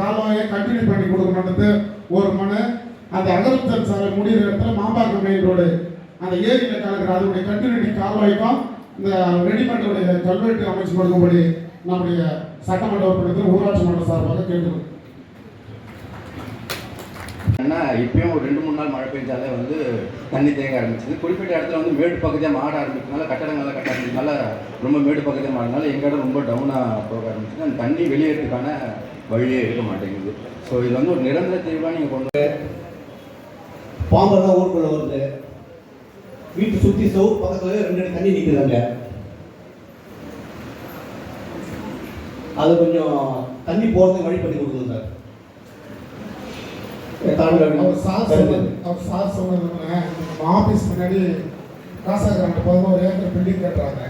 கால்வாயை கண்டினியூ பண்ணி கொடுக்கணுன்றது ஒரு மனு அந்த அகலத்தன் சாலை முடிகிற இடத்துல மாம்பாக்கம் மெயின் ரோடு அந்த ஏரியில் கலக்கிற அதனுடைய கண்டினியூட்டி கால்வாய்க்கும் இந்த ரெடிமேடுடைய கல்வெட்டு அமைச்சு கொடுக்கும்படி நம்முடைய சட்டமன்ற உறுப்பினர்கள் ஊராட்சி மன்ற சார்பாக கேட்டுக்கொள்கிறோம். ஏன்னா இப்பயும் ஒரு ரெண்டு மூணு நாள் மழை பெஞ்சாலே வந்து தண்ணி தேங்க ஆரம்பிச்சது. குறிப்பிட்ட இடத்துல வந்து மேடு பகுதியாக மாட ஆரம்பிச்சதுனால கட்டடங்கள்லாம் கட்ட ஆரம்பிச்சதுனால ரொம்ப மேடு பகுதியாக மாறினால எங்கள் இடம் ரொம்ப டவுனாக போக ஆரம்பிச்சது. அந்த தண்ணி வெளியேறதுக்கான வழியே இருக்க மாட்டேங்குது. ஸோ இது வந்து ஒரு நிரந்தர தீர்வாக நீங்கள் கொண்டு பாம்பெல்லாம் ஊருக்குள்ள வருது. வீட்டு சுத்தி சவுர் பக்கத்துல ரெண்டு அடி தண்ணி நிற்குதாங்க அது கொஞ்சம் தண்ணி போறதுக்கு வழி பண்ணி கொடுக்கணும் சார். அவர் சார் அவர் சார் சொன்னதுன்னு நம்ம ஆஃபீஸ் முன்னாடி காசாகிராம பதினோரு ஏக்கர் பில்டிங் கட்டுறாங்க.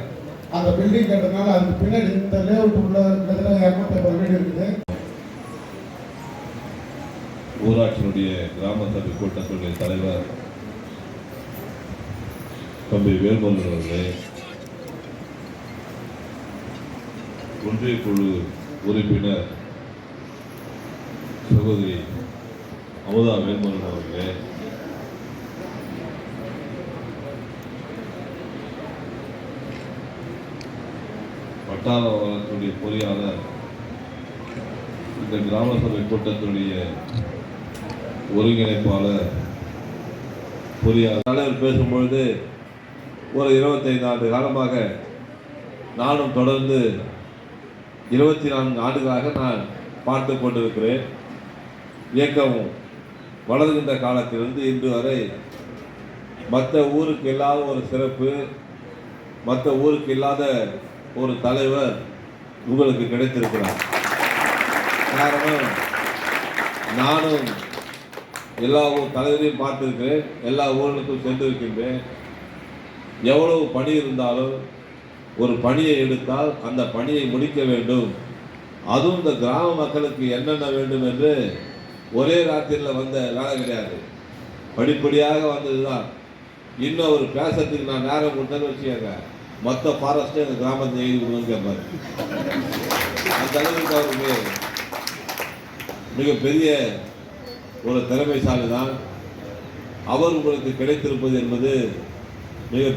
அந்த பில்டிங் கட்டுறதுனால அதுக்கு பின்னாடி இந்த லேஅவுட் உள்ள இருக்கிறதுல இரநூத்தி ஐம்பது வீடு இருக்குது. ஊராட்சியினுடைய கிராம சபை கூட்டத்தினுடைய தலைவர் தம்பி வேல்முருகன் அவர்களே ஒன்றிய குழு உறுப்பினர் சகோதரி அமுதா வேல்முருகன் அவர்களே வட்டார வளர்ச்சியுடைய பொறியாளர் இந்த கிராம சபை கூட்டத்தினுடைய ஒருங்கிணைப்பாளர் பொறியாளர் தலைவர் பேசும்பொழுது ஒரு இருபத்தைந்து ஆண்டு காலமாக நானும் தொடர்ந்து இருபத்தி நான்கு ஆண்டுகளாக நான் பார்த்து கொண்டிருக்கிறேன். இயக்கம் வளர்கின்ற காலத்திலிருந்து இன்று வரை மற்ற ஊருக்கு இல்லாத ஒரு சிறப்பு மற்ற ஊருக்கு இல்லாத ஒரு தலைவர் உங்களுக்கு கிடைத்திருக்கிறார். காரணம் நானும் எல்லா ஊர் தலைவரையும் பார்த்துருக்கிறேன். எல்லா ஊர்களுக்கும் சென்றிருக்கின்றேன். எவ்வளவு பணி இருந்தாலும் ஒரு பணியை எடுத்தால் அந்த பணியை முடிக்க வேண்டும். அதுவும் இந்த கிராம மக்களுக்கு என்னென்ன வேண்டும் என்று ஒரே ராத்திரியில் வந்த வேலை கிடையாது. படிப்படியாக வந்தது தான் இன்னும் அவர் பேசுறதுக்கு நான் நேரம் கொடுத்தேன்னு வச்சுக்கோங்க. மொத்த ஃபாரஸ்ட்டும் எங்கள் கிராமத்தை எழுதி விடுவேன்னு கேட்பாரு அந்த அளவுக்கு அவருக்கு மிகப்பெரிய ஒரு திறமைசாலி தான் அவர் உங்களுக்கு கிடைத்திருப்பது என்பது மிக